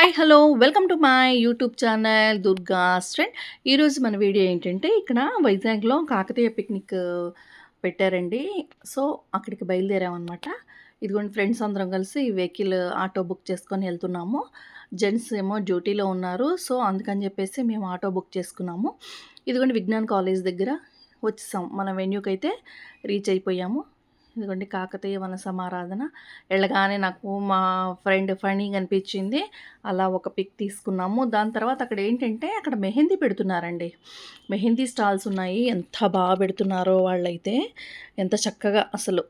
Hi hello welcome to my YouTube channel Durga స్ట్రెండ్ ఈరోజు మన video ఏంటంటే ఇక్కడ వైజాగ్లో కాకతీయ పిక్నిక్ పెట్టారండి. సో అక్కడికి బయలుదేరామన్నమాట. ఇదిగోండి ఫ్రెండ్స్ అందరం కలిసి వెహికల్ ఆటో బుక్ చేసుకొని వెళ్తున్నాము. జెంట్స్ ఏమో డ్యూటీలో ఉన్నారు. సో అందుకని చెప్పేసి మేము ఆటో బుక్ చేసుకున్నాము. ఇదిగోండి విజ్ఞాన్ కాలేజ్ దగ్గర వచ్చేసాం. మన వెన్యూకి అయితే రీచ్ అయిపోయాము. ఇదిగోండి కాకతీయ వన సమారాధన వెళ్ళగానే నాకు మా ఫ్రెండ్ ఫణీగా అనిపించింది అలా ఒక పిక్ తీసుకున్నాము. దాని తర్వాత అక్కడ ఏంటంటే అక్కడ మెహందీ పెడుతున్నారండి. మెహందీ స్టాల్స్ ఉన్నాయి. ఎంత బాగా పెడుతున్నారో వాళ్ళైతే. ఎంత చక్కగా అసలు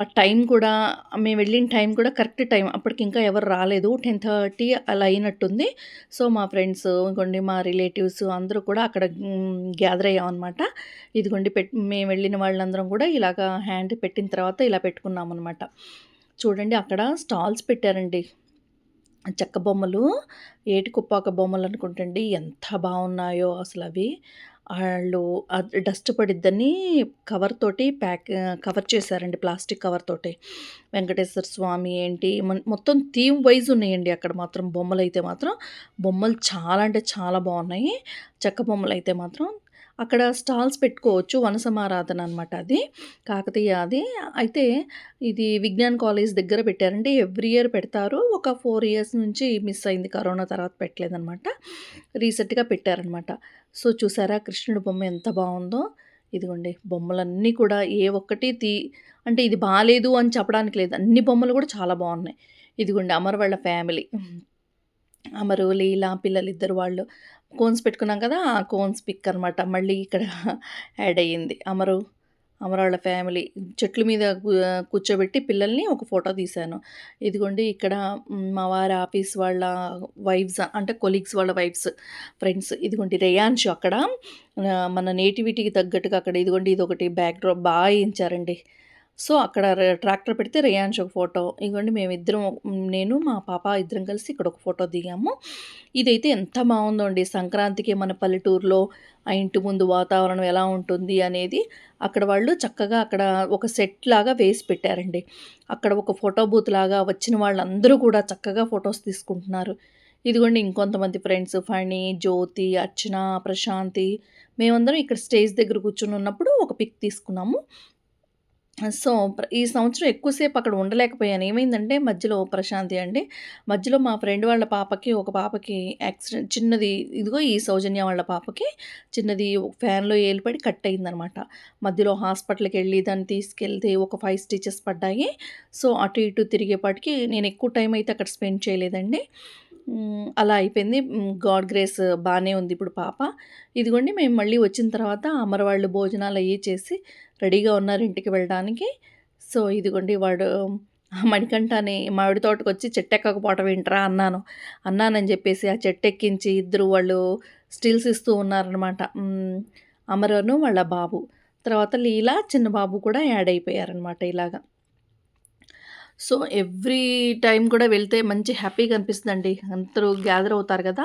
ఆ టైం కూడా మేము వెళ్ళిన టైం కూడా కరెక్ట్ టైం అప్పటికి ఇంకా ఎవరు రాలేదు. టెన్ థర్టీ అలా అయినట్టుంది. సో మా ఫ్రెండ్స్ ఇంకోండి మా రిలేటివ్స్ అందరూ కూడా అక్కడ గ్యాదర్ అయ్యాం అనమాట ఇదిగోండి పెట్ మేము వెళ్ళిన వాళ్ళందరం కూడా ఇలాగ హ్యాండ్ పెట్టిన తర్వాత ఇలా పెట్టుకున్నాం అనమాట చూడండి అక్కడ స్టాల్స్ పెట్టారండి. చెక్క బొమ్మలు ఏటి కుప్పాక బొమ్మలు అనుకుంటండి. ఎంత బాగున్నాయో అసలు అవి వాళ్ళు డస్ట్ పడిద్దని కవర్ తోటి ప్యాక్ కవర్ చేశారండి ప్లాస్టిక్ కవర్ తోటి. వెంకటేశ్వర స్వామి ఏంటి మొత్తం థీమ్ వైజ్ ఉన్నాయండి అక్కడ మాత్రం బొమ్మలు అయితే మాత్రం. బొమ్మలు చాలా అంటే చాలా బాగున్నాయి. చెక్క బొమ్మలు అయితే మాత్రం అక్కడ స్టాల్స్ పెట్టుకోవచ్చు వనసమారాధన అనమాట అది. కాకతీయ అది. అయితే ఇది విజ్ఞాన్ కాలేజ్ దగ్గర పెట్టారంటే ఎవ్రీ ఇయర్ పెడతారు. ఒక ఫోర్ ఇయర్స్ నుంచి మిస్ అయింది కరోనా తర్వాత పెట్టలేదనమాట రీసెంట్గా పెట్టారనమాట సో చూసారా కృష్ణుడి బొమ్మ ఎంత బాగుందో. ఇదిగోండి బొమ్మలన్నీ కూడా ఏ ఒక్కటి తీ అంటే ఇది బాగాలేదు అని చెప్పడానికి లేదు. అన్ని బొమ్మలు కూడా చాలా బాగున్నాయి. ఇదిగోండి అమర్ వాళ్ళ ఫ్యామిలీ. అమరు లీలా పిల్లలు ఇద్దరు వాళ్ళు కోన్స్ పెట్టుకున్నాం కదా ఆ కోన్స్ పిక్ అనమాట మళ్ళీ ఇక్కడ యాడ్ అయ్యింది. అమరు అమరాళ్ళ ఫ్యామిలీ. చెట్ల మీద కూర్చోబెట్టి పిల్లల్ని ఒక ఫోటో తీశాను. ఇదిగోండి ఇక్కడ మా వారి ఆఫీస్ వాళ్ళ వైఫ్స్ అంటే కొలీగ్స్ వాళ్ళ వైఫ్స్ ఫ్రెండ్స్. ఇదిగోండి రేయాన్షు అక్కడ. మన నేటివిటీకి తగ్గట్టుగా అక్కడ ఇదిగోండి ఇది ఒకటి బ్యాక్ డ్రాప్ బాగా వేయించారండి. సో అక్కడ ట్రాక్టర్ పెడితే రేయాన్స్ ఒక ఫోటో. ఇవ్వండి మేమిద్దరం నేను మా పాప ఇద్దరం కలిసి ఇక్కడ ఒక ఫోటో దిగాము. ఇదైతే ఎంత బాగుందో అండి సంక్రాంతికి మన పల్లెటూరులో ఆ ఇంటి ముందు వాతావరణం ఎలా ఉంటుంది అనేది అక్కడ వాళ్ళు చక్కగా అక్కడ ఒక సెట్ లాగా వేసి పెట్టారండి. అక్కడ ఒక ఫోటో బూత్ లాగా వచ్చిన వాళ్ళందరూ కూడా చక్కగా ఫొటోస్ తీసుకుంటున్నారు. ఇదిగోండి ఇంకొంతమంది ఫ్రెండ్స్ ఫణి జ్యోతి అర్చన ప్రశాంతి. మేమందరం ఇక్కడ స్టేజ్ దగ్గర కూర్చుని ఉన్నప్పుడు ఒక పిక్ తీసుకున్నాము. సో, ఈ సంవత్సరం ఎక్కువసేపు అక్కడ ఉండలేకపోయాను. ఏమైందంటే మధ్యలో ప్రశాంతి అండి. మధ్యలో మా ఫ్రెండ్ వాళ్ళ పాపకి, ఒక పాపకి యాక్సిడెంట్ చిన్నది ఇదిగో ఈ సౌజన్య వాళ్ళ పాపకి చిన్నది ఫ్యాన్‌లో ఏలిపడి కట్ అయిందనమాట. మధ్యలో హాస్పిటల్కి వెళ్ళి దాన్ని తీసుకెళ్తే ఒక ఫైవ్ స్టిచెస్ పడ్డాయి. సో, అటు ఇటు తిరిగేపాటికి నేను ఎక్కువ టైం అయితే అక్కడ స్పెండ్ చేయలేదండి. అలా అయిపోయింది. గాడ్ గ్రేస్ బాగానే ఉంది ఇప్పుడు పాప. ఇదిగోండి మేము మళ్ళీ వచ్చిన తర్వాత అమరవాళ్ళు భోజనాలు అయ్యి చేసి రెడీగా ఉన్నారు ఇంటికి వెళ్ళడానికి. సో, ఇదిగోండి వాడు మణికంఠని మామిడి తోటకు వచ్చి చెట్టెక్కకపోవటం ఏంట్రా అన్నాను. అన్నానని చెప్పేసి ఆ చెట్టెక్కించి ఇద్దరు వాళ్ళు స్టిల్స్ ఇస్తూ ఉన్నారనమాట. అమరను వాళ్ళ బాబు. తర్వాత లీలా చిన్న బాబు కూడా యాడ్ అయిపోయారనమాట ఇలాగా. సో, ఎవ్రీ టైం కూడా వెళ్తే మంచి హ్యాపీగా అనిపిస్తుందండి. అందరూ గ్యాదర్ అవుతారు కదా!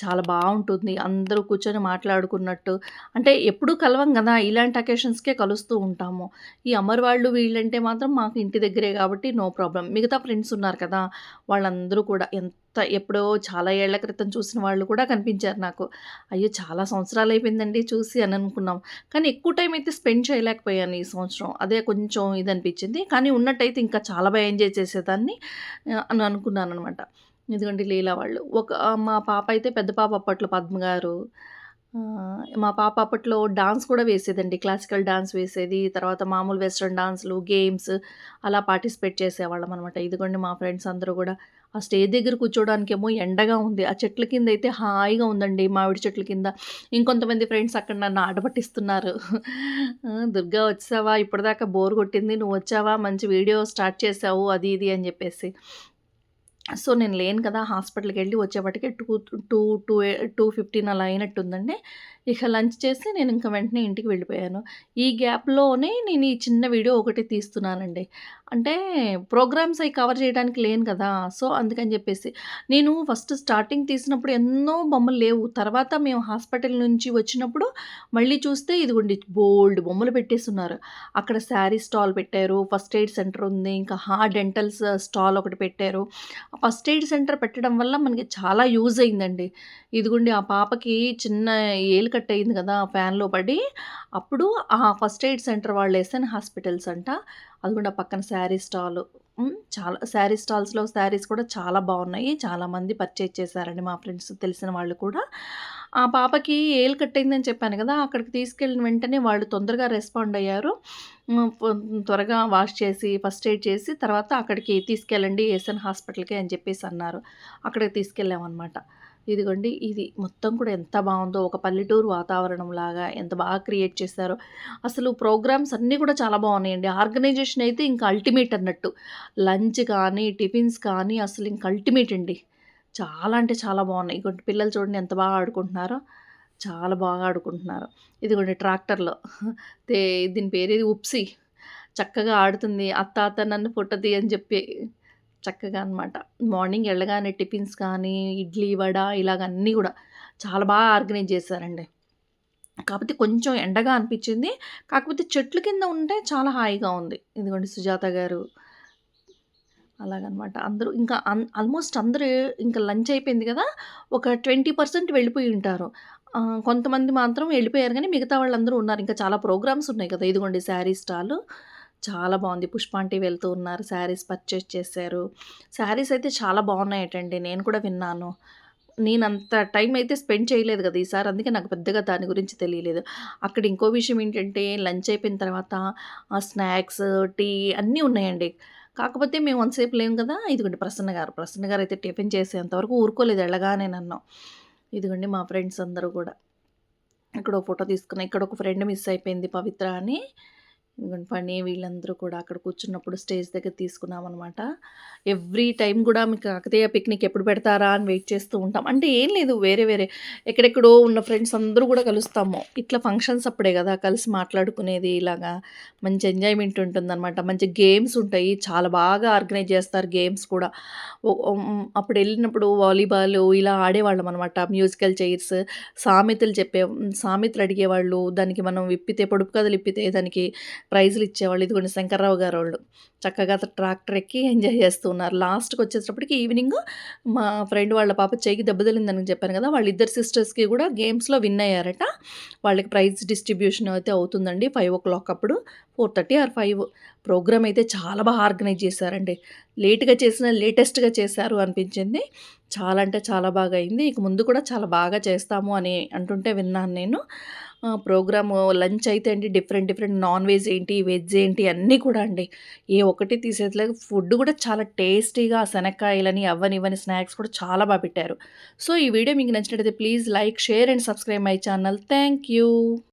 చాలా బాగుంటుంది అందరూ కూర్చొని మాట్లాడుకున్నట్టు. అంటే ఎప్పుడూ కలవం కదా ఇలాంటి అకేషన్స్‌కే కలుస్తూ ఉంటాము. ఈ అమర్ వాళ్ళు వీళ్ళంటే మాత్రం మాకు ఇంటి దగ్గరే కాబట్టి నో ప్రాబ్లం మిగతా ఫ్రెండ్స్ ఉన్నారు కదా! వాళ్ళందరూ కూడా ఎంత ఎప్పుడో చాలా ఏళ్ళ క్రితం చూసిన వాళ్ళు కూడా కనిపించారు నాకు. అయ్యో! చాలా సంవత్సరాలు అయిపోయిందండి చూసి అని అనుకున్నాం. కానీ ఎక్కువ టైం అయితే స్పెండ్ చేయలేకపోయాను ఈ సంవత్సరం. అదే కొంచెం ఇది అనిపించింది కానీ ఉన్నట్టయితే ఇంకా చాలా బాగా ఎంజాయ్ చేసేదాన్ని అని అనుకున్నాను అనమాట ఎందుకంటే లీలా వాళ్ళు. ఒక మా పాప అయితే పెద్ద పాప అప్పట్లో పద్మ గారు. మా పాప అప్పట్లో డాన్స్ కూడా వేసేదండి. క్లాసికల్ డాన్స్ వేసేది. తర్వాత మామూలు వెస్ట్రన్ డాన్స్‌లు, గేమ్స్ అలా పార్టిసిపేట్ చేసేవాళ్ళం అనమాట. ఇదిగోండి మా ఫ్రెండ్స్ అందరూ కూడా ఆ స్టేజ్ దగ్గర కూర్చోవడానికేమో ఎండగా ఉంది. ఆ చెట్ల కింద అయితే హాయిగా ఉందండి. మామిడి చెట్ల కింద. ఇంకొంతమంది ఫ్రెండ్స్ అక్కడ నన్ను ఆడబట్టిస్తున్నారు దుర్గా వచ్చావా? ఇప్పటిదాకా బోర్ కొట్టింది. నువ్వు వచ్చావా? మంచి వీడియో స్టార్ట్ చేసావు. అది ఇది అని చెప్పేసి. సో, నేను లేను కదా! హాస్పిటల్కి వెళ్ళి వచ్చేపటికి two two two two fifteen అలా అయినట్టుందండి. ఇక లంచ్ చేసి నేను ఇంక వెంటనే ఇంటికి వెళ్ళిపోయాను. ఈ గ్యాప్‌లోనే నేను ఈ చిన్న వీడియో ఒకటి తీస్తున్నానండి. అంటే ప్రోగ్రామ్స్ అవి కవర్ చేయడానికి లేను కదా! సో, అందుకని చెప్పేసి. నేను ఫస్ట్ స్టార్టింగ్ తీసినప్పుడు ఎన్నో బొమ్మలు లేవు. తర్వాత మేము హాస్పిటల్ నుంచి వచ్చినప్పుడు మళ్ళీ చూస్తే ఇదిగోండి బోల్డ్ బొమ్మలు పెట్టేస్తున్నారు అక్కడ శారీ స్టాల్ పెట్టారు. ఫస్ట్ ఎయిడ్ సెంటర్ ఉంది. ఇంకా హా డెంటల్స్ స్టాల్ ఒకటి పెట్టారు. ఫస్ట్ ఎయిడ్ సెంటర్ పెట్టడం వల్ల మనకి చాలా యూజ్ అయిందండి. ఇదిగోండి ఆ పాపకి చిన్న ఏలు కట్ అయింది కదా! ఫ్యాన్‌లో పడి. అప్పుడు ఆ ఫస్ట్ ఎయిడ్ సెంటర్ వాళ్ళు ఎస్ఎన్ హాస్పిటల్స్ అంట. అదిగోండి ఆ పక్కన శారీ స్టాల్ చాలా శారీ స్టాల్స్‌లో శారీస్ కూడా చాలా బాగున్నాయి చాలామంది పర్చేజ్ చేశారండి మా ఫ్రెండ్స్ తెలిసిన వాళ్ళు కూడా. ఆ పాపకి ఏలు కట్టయిందని చెప్పాను కదా! అక్కడికి తీసుకెళ్ళిన వెంటనే వాళ్ళు తొందరగా రెస్పాండ్ అయ్యారు. త్వరగా వాష్ చేసి, ఫస్ట్ ఎయిడ్ చేసి తర్వాత అక్కడికి తీసుకెళ్ళండి ఏసన్ హాస్పిటల్‌కి అని చెప్పేసి అన్నారు. అక్కడికి తీసుకెళ్ళామనమాట. ఇదిగోండి ఇది మొత్తం కూడా ఎంత బాగుందో ఒక పల్లెటూరు వాతావరణం లాగా ఎంత బాగా క్రియేట్ చేశారో. అసలు ప్రోగ్రామ్స్ అన్నీ కూడా చాలా బాగున్నాయండి ఆర్గనైజేషన్ అయితే ఇంకా అల్టిమేట్ అన్నట్టు. లంచ్ కానీ, టిఫిన్స్ కానీ అసలు ఇంకా అల్టిమేట్ అండి. చాలా అంటే చాలా బాగున్నాయి ఇగోండి పిల్లలు చూడండి ఎంత బాగా ఆడుకుంటున్నారో. చాలా బాగా ఆడుకుంటున్నారు. ఇదిగోండి ట్రాక్టర్‌లో తే దీని పేరేది ఉప్సి చక్కగా ఆడుతుంది. అత్త అత్త నన్ను ఫోటో అని చెప్పి. చక్కగా అనమాట. మార్నింగ్ వెళ్ళగానే టిఫిన్స్ కానీ, ఇడ్లీ, వడ ఇలాగ అన్నీ కూడా చాలా బాగా ఆర్గనైజ్ చేశారండి. కాకపోతే కొంచెం ఎండగా అనిపించింది కాకపోతే చెట్ల కింద ఉంటే చాలా హాయిగా ఉంది. ఇదిగోండి సుజాత గారు. అలాగనమాట. అందరూ ఇంకా అన్ ఆల్మోస్ట్ అందరూ ఇంకా లంచ్ అయిపోయింది కదా ఒక 20% వెళ్ళిపోయి ఉంటారు. కొంతమంది మాత్రం వెళ్ళిపోయారు కానీ మిగతా వాళ్ళందరూ ఉన్నారు. ఇంకా చాలా ప్రోగ్రామ్స్ ఉన్నాయి కదా! ఇదిగోండి శారీ స్టాలు. చాలా బావుంది. పుష్పాంటి వెళ్తూ ఉన్నారు. శారీస్ పర్చేస్ చేశారు. శారీస్ అయితే చాలా బాగున్నాయటండి నేను కూడా విన్నాను. నేనంత టైం అయితే స్పెండ్ చేయలేదు కదా ఈసారి. అందుకే నాకు పెద్దగా దాని గురించి తెలియలేదు. అక్కడ ఇంకో విషయం ఏంటంటే లంచ్ అయిపోయిన తర్వాత ఆ స్నాక్స్, టీ అన్నీ ఉన్నాయండి. కాకపోతే మేము వన్సేపు లేము కదా ఇదిగోండి ప్రసన్న గారు. ప్రసన్న గారు అయితే టిఫిన్ చేసేంతవరకు ఊరుకోలేదు వెళ్ళగానే నన్ను. ఇదిగోండి మా ఫ్రెండ్స్ అందరూ కూడా ఇక్కడ ఒక ఫోటో తీసుకున్నా. ఇక్కడ ఒక ఫ్రెండ్ మిస్ అయిపోయింది పవిత్ర అని. ఇదిగోండి వీళ్ళందరూ కూడా అక్కడ కూర్చున్నప్పుడు స్టేజ్ దగ్గర తీసుకున్నామన్నమాట ఎవ్రీ టైం కూడా మీకు కాకతీయ పిక్నిక్ ఎప్పుడు పెడతారా అని వెయిట్ చేస్తూ ఉంటాం. అంటే ఏం లేదు వేరే వేరే ఎక్కడెక్కడో ఉన్న ఫ్రెండ్స్ అందరూ కూడా కలుస్తాము. ఇట్లా ఫంక్షన్స్ అప్పుడే కదా కలిసి మాట్లాడుకునేది ఇలాగా మంచి ఎంజాయ్‌మెంట్ ఉంటుందనమాట. మంచి గేమ్స్ ఉంటాయి. చాలా బాగా ఆర్గనైజ్ చేస్తారు గేమ్స్ కూడా. అప్పుడు వెళ్ళినప్పుడు వాలీబాలు ఇలా ఆడేవాళ్ళమనమాట. మ్యూజికల్ చైర్స్, సామెతలు చెప్పే సామెతలు అడిగేవాళ్ళు. దానికి మనం విప్పితే పొడుపు కథలు ఇప్పితే దానికి ప్రైజ్‌లు ఇచ్చేవాళ్ళు. ఇదిగోండి శంకర్రావు వాళ్ళు చక్కగా ట్రాక్టర్ ఎక్కి ఎంజాయ్ చేస్తూ ఉన్నారు. లాస్ట్‌కొచ్చేటప్పటికి ఈవినింగ్ మా ఫ్రెండ్ వాళ్ళ పాప చెయ్యికి దెబ్బతలిందని చెప్పాను కదా వాళ్ళిద్దరు సిస్టర్స్‌కి కూడా గేమ్స్‌లో విన్ అయ్యారట. వాళ్ళకి ప్రైజ్ డిస్ట్రిబ్యూషన్ అయితే అవుతుందండి 5:00 అప్పుడు. 4:30 ఆర్ ఫైవ్ ప్రోగ్రామ్ అయితే చాలా బాగా ఆర్గనైజ్ చేశారండి. లేట్‌గా చేసిన లేటెస్ట్‌గా చేశారు అనిపించింది. చాలా అంటే చాలా బాగా అయింది. ఇక ముందు కూడా చాలా బాగా చేస్తాము అని అంటుంటే విన్నాను నేను. ప్రోగ్రాము లంచ్ అయితే అండి డిఫరెంట్ డిఫరెంట్ నాన్ వెజ్ ఏంటి, వెజ్ ఏంటి అన్నీ కూడా అండి. ఏ ఒక్కటి తీసేయట్లేదు. ఫుడ్ కూడా చాలా టేస్టీగా శనక్కాయలని అవ్వని ఇవ్వని స్నాక్స్ కూడా చాలా బాగా పెట్టారు. సో, ఈ వీడియో మీకు నచ్చినట్టయితే please like, share and subscribe my channel. Thank you.